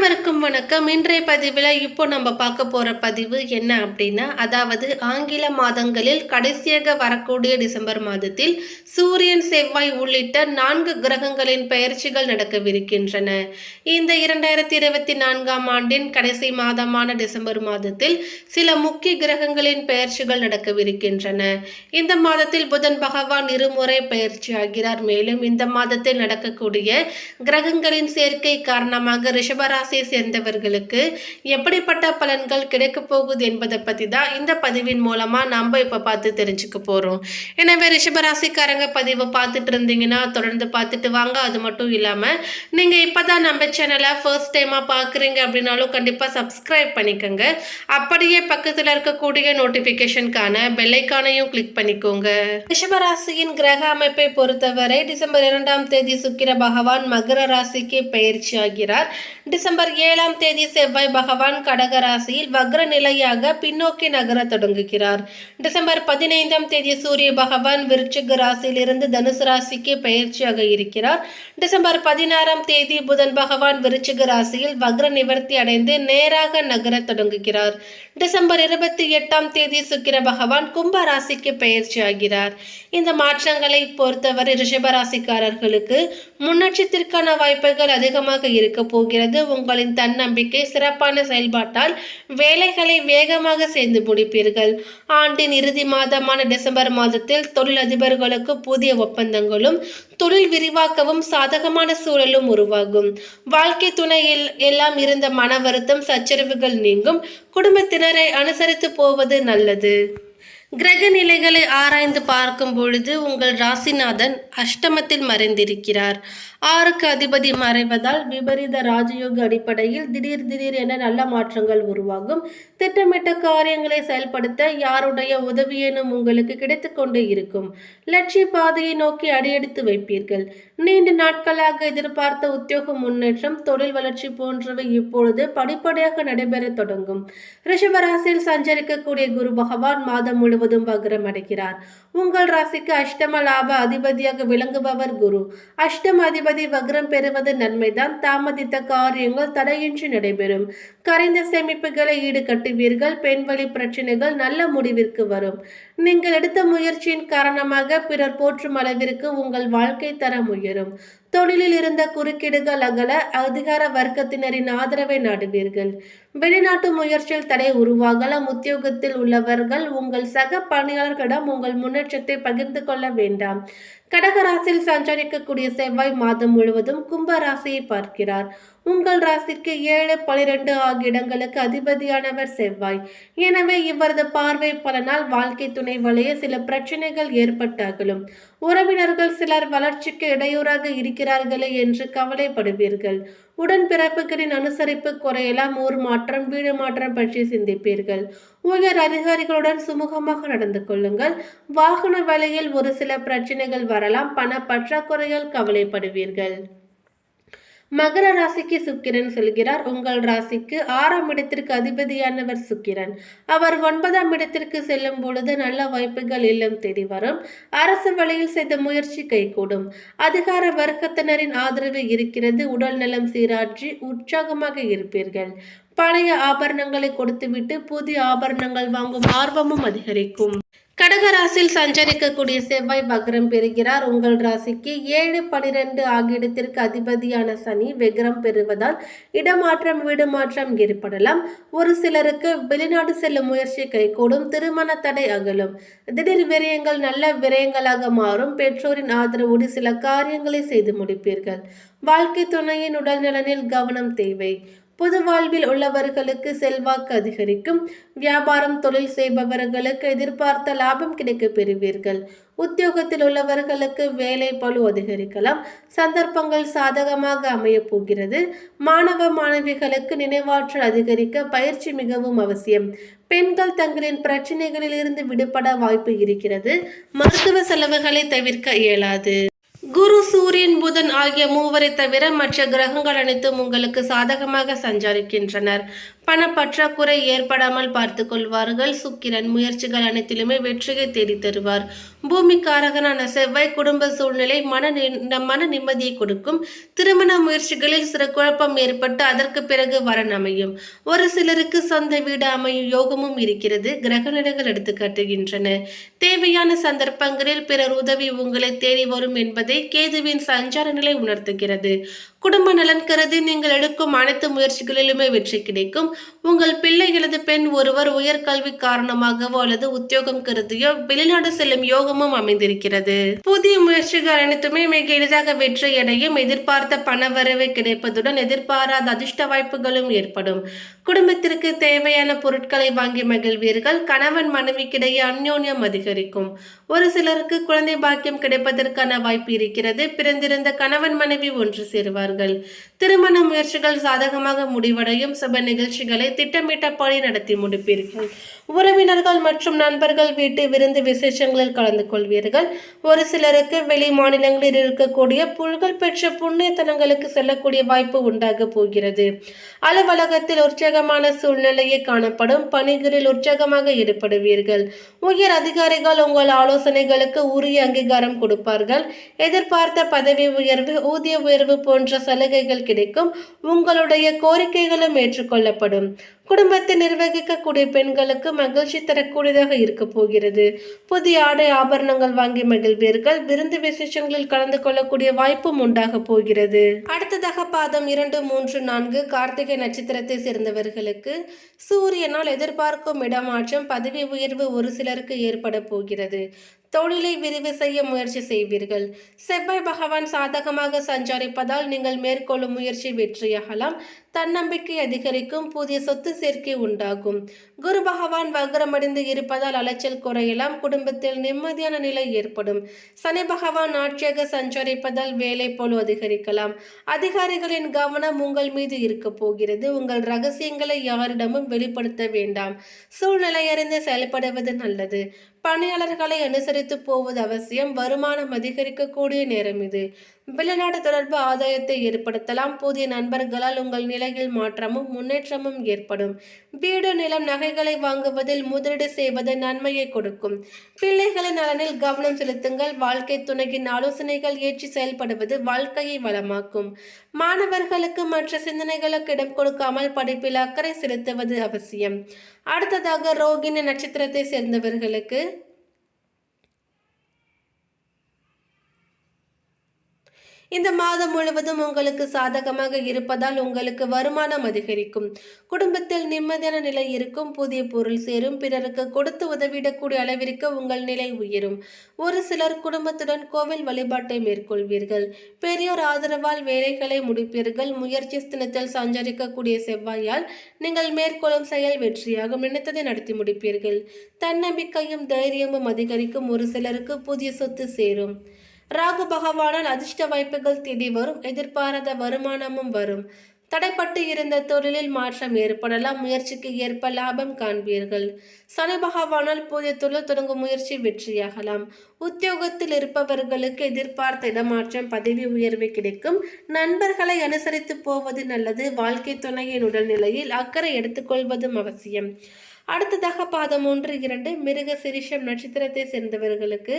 அனைவருக்கும் வணக்கம். இன்றைய பதிவில் இப்போ நம்ம பார்க்க போகிற பதிவு என்ன அப்படின்னா அதாவது ஆங்கில மாதங்களில் கடைசியாக வரக்கூடிய டிசம்பர் மாதத்தில் சூரியன் செவ்வாய் உள்ளிட்ட நான்கு கிரகங்களின் பெயர்ச்சிகள் நடக்கவிருக்கின்றன. இந்த இரண்டாயிரத்தி இருபத்தி நான்காம் ஆண்டின் கடைசி மாதமான டிசம்பர் மாதத்தில் சில முக்கிய கிரகங்களின் பெயர்ச்சிகள் நடக்கவிருக்கின்றன. இந்த மாதத்தில் புதன் பகவான் இருமுறை பயிற்சி ஆகிறார். மேலும் இந்த மாதத்தில் நடக்கக்கூடிய கிரகங்களின் சேர்க்கை காரணமாக ராசியை சேர்ந்தவர்களுக்கு எப்படிப்பட்ட பலன்கள் கிடைக்கப் போகுது என்பதை பற்றி தான் இந்த பதிவின் மூலமாக நம்ம இப்போ பார்த்து தெரிஞ்சுக்க போகிறோம் எனவே ரிஷபராசிக்காரங்க பதிவை பார்த்துட்டு இருந்தீங்கன்னா தொடர்ந்து பார்த்துட்டு வாங்க. அது மட்டும் இல்லாமல் நீங்கள் இப்போ தான் நம்ம சேனலை ஃபர்ஸ்ட் டைமாக பார்க்குறீங்க அப்படின்னாலும் கண்டிப்பாக சப்ஸ்கிரைப் பண்ணிக்கோங்க. அப்படியே பக்கத்தில் இருக்கக்கூடிய நோட்டிஃபிகேஷனுக்கான பெல்லைக்கானையும் கிளிக் பண்ணிக்கோங்க. ரிஷபராசியின் கிரக அமைப்பை பொறுத்தவரை டிசம்பர் இரண்டாம் தேதி சுக்கிர பகவான் மகர ராசிக்கு பயிற்சி ஆகிறார் டிசம்பர் ஏழாம் தேதி செவ்வாய் பகவான் கடகராசியில் வக்ர நிலையாக பின்னோக்கி நகர தொடங்குகிறார். டிசம்பர் பதினைந்தாம் தேதி சூரிய பகவான் விருச்சிக ராசியிலிருந்து தனுசு ராசிக்கு பயிற்சியாக இருக்கிறார். டிசம்பர் பதினாறாம் தேதி புதன் பகவான் விருச்சிக ராசியில் வக்ர நிவர்த்தி அடைந்து நேராக நகர தொடங்குகிறார். டிசம்பர் இருபத்தி எட்டாம் தேதி சுக்கிர பகவான் கும்ப ராசிக்கு பயிற்சி ஆகிறார் இந்த மாற்றங்களை பொறுத்தவரை ரிஷபராசிக்காரர்களுக்கு முன்னேற்றத்திற்கான வாய்ப்புகள் அதிகமாக இருக்க போகிறது. உங்கள் உங்களின் தன்னம்பிக்கை சிறப்பான செயல்பாட்டால் வேலைகளை வேகமாக செய்து முடிப்பீர்கள். ஆண்டின் இறுதி மாதமான டிசம்பர் மாதத்தில் தொழிலதிபர்களுக்கு புதிய ஒப்பந்தங்களும் தொழில் விரிவாக்கவும் சாதகமான சூழலும் உருவாகும். வாழ்க்கை துணையில் எல்லாம் இருந்த மன வருத்தம் சச்சரவுகள் நீங்கும். குடும்பத்தினரை அனுசரித்து போவது நல்லது. கிரக நிலைகளை ஆராய்ந்து பார்க்கும் பொழுது உங்கள் ராசிநாதன் அஷ்டமத்தில் மறைந்திருக்கிறார். ஆறுக்கு அதிபதி மறைவதால் விபரீத ராஜயோக அடிப்படையில் திடீர் திடீர் என நல்ல மாற்றங்கள் உருவாகும். திட்டமிட்ட காரியங்களை செயல்படுத்த யாருடைய உதவியேனும் உங்களுக்கு கிடைத்துக்கொண்டு இருக்கும். லட்சிய பாதையை நோக்கி அடியெடுத்து வைப்பீர்கள். நீண்ட நாட்களாக எதிர்பார்த்த உத்தியோக முன்னேற்றம் தொழில் வளர்ச்சி போன்றவை இப்பொழுது படிப்படியாக நடைபெற தொடங்கும். ரிஷபராசியில் சஞ்சரிக்கக்கூடிய குரு பகவான் மாதம் முழுவதும் வக்ரம் அடைகிறார். உங்கள் ராசிக்கு அஷ்டம லாப அதிபதியாக விளங்குபவர் குரு. அஷ்டம அதிபதி வக்ரம் பெறுவது நன்மைதான். தாமதித்த காரியங்கள் தடையின்றி நடைபெறும். கரைந்த சேமிப்புகளை ஈடுகட்டுவீர்கள். பெண்வழி பிரச்சனைகள் நல்ல முடிவிற்கு வரும். நீங்கள் எடுத்த முயற்சியின் காரணமாக பிறர் போற்றும் அளவிற்கு உங்கள் வாழ்க்கை தரம் உயரும். தொழிலில் இருந்த குறுக்கீடுகள் அகல அதிகார வர்க்கத்தினரின் ஆதரவை நாடுவீர்கள். வெளிநாட்டு முயற்சியில் தடை உருவாகலாம். உத்தியோகத்தில் உள்ளவர்கள் உங்கள் சக பணியாளர்களிடம் உங்கள் முன்னேற்றத்தை பகிர்ந்து கொள்ள வேண்டாம். கடகராசியில் சஞ்சரிக்கக்கூடிய செவ்வாய் மாதம் முழுவதும் கும்ப ராசியை பார்க்கிறார். உங்கள் ராசிக்கு ஏழு பனிரெண்டு ஆகிய இடங்களுக்கு அதிபதியானவர் செவ்வாய். எனவே இவரது பார்வை பலனால் வாழ்க்கை துணை வழியே சில பிரச்சனைகள் ஏற்பட்டாகலும் உறவினர்கள் சிலர் வளர்ச்சிக்கு இடையூறாக இருக்கிறார்களே என்று கவலைப்படுவீர்கள். உடன்பிறப்புகளின் அனுசரிப்பு குறையலாம் ஊர் மாற்றம் வீடு மாற்றம் பற்றி சிந்திப்பீர்கள். உயர் அதிகாரிகளுடன் சுமூகமாக நடந்து கொள்ளுங்கள். வாகன வேலையில் ஒரு சில பிரச்சனைகள் வரலாம் பண பற்றாக்குறைகள் கவலைப்படுவீர்கள். மகர ராசிக்கு சுக்கிரன் செல்கிறார். உங்கள் ராசிக்கு ஆறாம் இடத்திற்கு அதிபதியானவர் சுக்கிரன். அவர் ஒன்பதாம் இடத்திற்கு செல்லும் பொழுது நல்ல வாய்ப்புகள் இல்லம் தேடி வரும். அரசு வழியில் செய்த முயற்சி கைகூடும். அதிகார வர்க்கத்தினரின் ஆதரவு இருக்கிறது. உடல் நலம் சீராற்றி உற்சாகமாக இருப்பீர்கள். பழைய ஆபரணங்களை கொடுத்துவிட்டு புதிய ஆபரணங்கள் வாங்கும் ஆர்வமும் அதிகரிக்கும். கடகராசியில் சஞ்சரிக்கக்கூடிய செவ்வாய் வக்ரம் பெறுகிறார். உங்கள் ராசிக்கு ஏழு பனிரெண்டு ஆகிய இடத்திற்கு அதிபதியான சனி வெக்ரம் பெறுவதால் இடமாற்றம் வீடு மாற்றம் ஏற்படலாம். ஒரு சிலருக்கு வெளிநாடு செல்லும் முயற்சி கைகூடும். திருமண தடை அகலும். திடீர் விரயங்கள் நல்ல விரயங்களாக மாறும். பெற்றோரின் ஆதரவோடு சில காரியங்களை செய்து முடிப்பீர்கள். வாழ்க்கை துணையின் உடல்நலனில் கவனம் தேவை. பொது வாழ்வில் உள்ளவர்களுக்கு செல்வாக்கு அதிகரிக்கும். வியாபாரம் தொழில் செய்பவர்களுக்கு எதிர்பார்த்த லாபம் கிடைக்க பெறுவீர்கள். உத்தியோகத்தில் உள்ளவர்களுக்கு வேலை பளு அதிகரிக்கலாம். சந்தர்ப்பங்கள் சாதகமாக அமையப் போகிறது. மாணவ மாணவிகளுக்கு நினைவாற்றல் அதிகரிக்க பயிற்சி மிகவும் அவசியம். பெண்கள் தங்களின் பிரச்சனைகளிலிருந்து விடுபட வாய்ப்பு இருக்கிறது. மருத்துவ செலவுகளை தவிர்க்க இயலாது. குரு சூரியன் புதன் ஆகிய மூவரை தவிர மற்ற கிரகங்கள் அனைத்தும் உங்களுக்கு சாதகமாக சஞ்சரிக்கின்றனர். பணப்பற்றாக்குறை ஏற்படாமல் பார்த்து கொள்வார்கள். சுக்கிரன் முயற்சிகள் அனைத்திலுமே வெற்றியை தேடி தருவார். பூமிக்காரகனான செவ்வாய் குடும்ப சூழ்நிலை மன நி- மன நிம்மதியை கொடுக்கும். திருமண முயற்சிகளில் சில குழப்பம் ஏற்பட்டு அதற்கு பிறகு வரன் அமையும். ஒரு சிலருக்கு சொந்த வீடு அமையும் யோகமும் இருக்கிறது. கிரகநிலைகள் எடுத்து காட்டுகின்றன. தேவையான சந்தர்ப்பங்களில் பிறர் உதவி உங்களை தேடி வரும் என்பதை கேதுவின் சஞ்சார நிலை உணர்த்துகிறது. குடும்ப நலன் கருதி நீங்கள் எடுக்கும் அனைத்து முயற்சிகளிலுமே வெற்றி கிடைக்கும். உங்கள் பிள்ளைகளது பெண் ஒருவர் உயர்கல்வி காரணமாகவோ அல்லது உத்தியோகம் கருதியோ வெளிநாடு செல்லும் யோகமும் அமைந்திருக்கிறது. புதிய முயற்சிகள் அனைத்துமே மிக எளிதாக வெற்றி அடையும். எதிர்பார்த்த பணவரவு கிடைப்பதுடன் எதிர்பாராத அதிர்ஷ்ட வாய்ப்புகளும் ஏற்படும். குடும்பத்திற்கு தேவையான பொருட்களை வாங்கி மகிழ்வீர்கள். கணவன் மனைவிக்கிடையே அந்யோன்யம் அதிகரிக்கும். ஒரு சிலருக்கு குழந்தை பாக்கியம் கிடைப்பதற்கான வாய்ப்பு இருக்கிறது. பிறந்திருந்த கணவன் மனைவி ஒன்று சேருவார்கள். திருமண முயற்சிகள் சாதகமாக முடிவடையும். சுப நிகழ்ச்சிகளை திட்டமிட்டபடி நடத்தி முடிப்பீர்கள். உறவினர்கள் மற்றும் நண்பர்கள் வீட்டு விருந்து விசேஷங்களில் கலந்து கொள்வீர்கள். ஒரு சிலருக்கு வெளி மாநிலங்களில் இருக்கக்கூடிய புகழ் பெற்ற புண்ணியத்தனங்களுக்கு செல்லக்கூடிய வாய்ப்பு உண்டாக போகிறது. அலுவலகத்தில் உற்சாகமான சூழ்நிலையே காணப்படும். பணிகளில் உற்சாகமாக ஈடுபடுவீர்கள். உயர் அதிகாரிகள் உங்கள் ஆலோசனைகளுக்கு உரிய அங்கீகாரம் கொடுப்பார்கள். எதிர்பார்த்த பதவி உயர்வு ஊதிய உயர்வு போன்ற சலுகைகள் கிடைக்கும். உங்களுடைய கோரிக்கைகளும் ஏற்றுக்கொள்ளப்படும். குடும்பத்தை நிர்வகிக்கக்கூடிய பெண்களுக்கு மகிழ்ச்சி தரக்கூடியதாக இருக்க போகிறது. புதிய ஆடை ஆபரணங்கள் வாங்கி மகிழ்வீர்கள். விருந்து விசேஷங்களில் கலந்து கொள்ளக்கூடிய வாய்ப்பும் உண்டாக போகிறது. அடுத்ததாக பாதம் இரண்டு மூன்று நான்கு கார்த்திகை நட்சத்திரத்தை சேர்ந்தவர்களுக்கு சூரியனால் எதிர்பார்க்கும் இடமாற்றம் பதவி உயர்வு ஒரு சிலருக்கு ஏற்பட போகிறது. தொழிலை விரிவு செய்ய முயற்சி செய்வீர்கள். செவ்வாய் பகவான் சாதகமாக சஞ்சரிப்பதால் நீங்கள் மேற்கொள்ளும் முயற்சி வெற்றியாகலாம். தன்னம்பிக்கை அதிகரிக்கும் புதிய சொத்து சேர்க்கை உண்டாகும். குரு பகவான் வக்ரமடைந்து இருப்பதால் அலைச்சல் குறையலாம். குடும்பத்தில் நிம்மதியான நிலை ஏற்படும். சனி பகவான் ஆட்சியாக சஞ்சரிப்பதால் வேலை போல் அதிகரிக்கலாம். அதிகாரிகளின் கவனம் உங்கள் மீது இருக்க போகிறது. உங்கள் ரகசியங்களை யாரிடமும் வெளிப்படுத்த வேண்டாம். சூழ்நிலை அறிந்து செயல்படுவது நல்லது. பணியாளர்களை அனுசரித்து போவது அவசியம். வருமானம் அதிகரிக்கக்கூடிய நேரம் இது. வெளிநாடு தொடர்பு ஆதாயத்தை ஏற்படுத்தலாம். புதிய நண்பர்களால் உங்கள் நிலையில் மாற்றமும் முன்னேற்றமும் ஏற்படும். வீடு நிலம் நகைகளை வாங்குவதில் முதலீடு செய்வது நன்மையை கொடுக்கும். பிள்ளைகளின் நலனில் கவனம் செலுத்துங்கள். வாழ்க்கை துணையின் ஆலோசனைகள் ஏற்றி செயல்படுவது வாழ்க்கையை வளமாக்கும். மாணவர்களுக்கு மற்ற சிந்தனைகளுக்கு இடம் கொடுக்காமல் படிப்பில் அக்கறை செலுத்துவது அவசியம். அடுத்ததாக ரோகிணி நட்சத்திரத்தை சேர்ந்தவர்களுக்கு இந்த மாதம் முழுவதும் உங்களுக்கு சாதகமாக இருப்பதால் உங்களுக்கு வருமானம் அதிகரிக்கும். குடும்பத்தில் நிம்மதியான நிலை இருக்கும் புதிய பொருள் சேரும் பிறருக்கு கொடுத்து உதவிடக்கூடிய அளவிற்கு உங்கள் நிலை உயரும். ஒரு சிலர் குடும்பத்துடன் கோவில் வழிபாட்டை மேற்கொள்வீர்கள். பெரியோர் ஆதரவால் வேலைகளை முடிப்பீர்கள். முயற்சி ஸ்தினத்தில் சஞ்சரிக்கக்கூடிய செவ்வாயால் நீங்கள் மேற்கொள்ளும் செயல் வெற்றியாகும் நினைத்ததை நடத்தி முடிப்பீர்கள். தன்னம்பிக்கையும் தைரியமும் அதிகரிக்கும் ஒரு சிலருக்கு புதிய சொத்து சேரும். ராகு பகவானால் அதிர்ஷ்ட வாய்ப்புகள் தேடி வரும் எதிர்பாராத வருமானமும் வரும். தடைப்பட்டு இருந்த தொழிலில் மாற்றம் ஏற்படலாம் முயற்சிக்கு ஏற்ப லாபம் காண்பீர்கள். சனி பகவானால் புதிய தொழில் தொடங்கும் முயற்சி வெற்றியாகலாம். உத்தியோகத்தில் இருப்பவர்களுக்கு எதிர்பார்த்த இடமாற்றம் பதவி உயர்வு கிடைக்கும். நண்பர்களை அனுசரித்து போவது நல்லது. வாழ்க்கை துணையின் உடல்நிலையில் அக்கறை எடுத்துக்கொள்வதும் அவசியம். அடுத்ததாக பாதம் ஒன்று இரண்டு மிருக சிரிஷம் நட்சத்திரத்தை சேர்ந்தவர்களுக்கு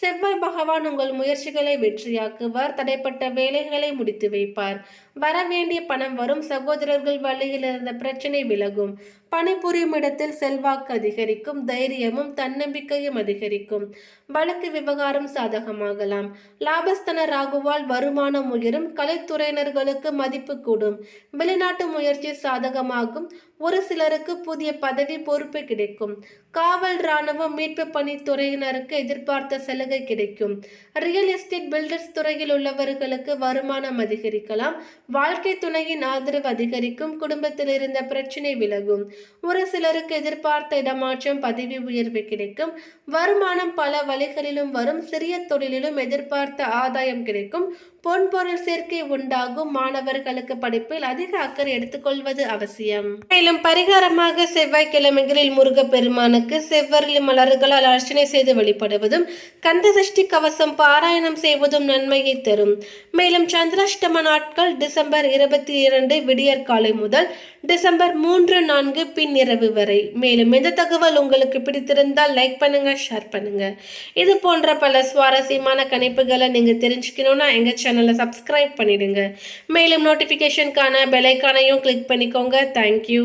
செவ்வாய் பகவான் உங்கள் முயற்சிகளை வெற்றியாக்குவார். தடைப்பட்ட வேலைகளை முடித்து வைப்பார். வர வேண்டிய பணம் வரும். சகோதரர்கள் வழியில் இருந்த பிரச்சனை விலகும். பணிபுரியும் இடத்தில் செல்வாக்கு அதிகரிக்கும். தைரியமும் தன்னம்பிக்கையும் அதிகரிக்கும். வழக்கு விவகாரம் சாதகமாகலாம். லாபஸ்தன ராகுவால் வருமானம் உயரும். கலைத்துறையினர்களுக்கு மதிப்பு கூடும். வெளிநாட்டு முயற்சி சாதகமாகும். ஒரு சிலருக்கு புதிய பதவி பொறுப்பு கிடைக்கும். காவல் ராணுவம் மீட்பு பணித்துறையினருக்கு எதிர்பார்த்த சலுகை கிடைக்கும். ரியல் எஸ்டேட் பில்டர்ஸ் துறையில் உள்ளவர்களுக்கு வருமானம் அதிகரிக்கலாம். வாழ்க்கை துணையின் ஆதரவு அதிகரிக்கும். குடும்பத்தில் இருந்த பிரச்சனை விலகும். ஒரு சிலருக்கு எதிர்பார்த்த இடமாற்றம் பதவி உயர்வு கிடைக்கும். வருமானம் பல வழிகளிலும் வரும். சிறிய தொழிலிலும் எதிர்பார்த்த ஆதாயம் கிடைக்கும். பொன்பொருள் சேர்க்கை உண்டாகும். மாணவர்களுக்கு படிப்பில் அதிக அக்கறை எடுத்துக்கொள்வது அவசியம். மேலும் பரிகாரமாக செவ்வாய்க்கிழமைகளில் முருகப்பெருமானுக்கு செவ்வரளி மலர்களால் அர்ச்சனை செய்து வழிபடுவதும் கந்த சஷ்டி கவசம் பாராயணம் செய்வதும் நன்மையை தரும். மேலும் சந்திராஷ்டம நாட்கள் டிசம்பர் இருபத்தி இரண்டு விடியற்காலை முதல் டிசம்பர் மூன்று நான்கு பின்னிரவு வரை. மேலும் இந்த தகவல் உங்களுக்கு பிடித்திருந்தால் லைக் பண்ணுங்க ஷேர் பண்ணுங்க. இது போன்ற பல சுவாரஸ்யமான கணிப்புகளை நீங்க தெரிஞ்சுக்கணும்னா எங்க சேனலை சப்ஸ்கிரைப் பண்ணிடுங்க. மேலும் நோட்டிஃபிகேஷனுக்கான பெலைக்கானையும் கிளிக் பண்ணிக்கோங்க. தேங்க்யூ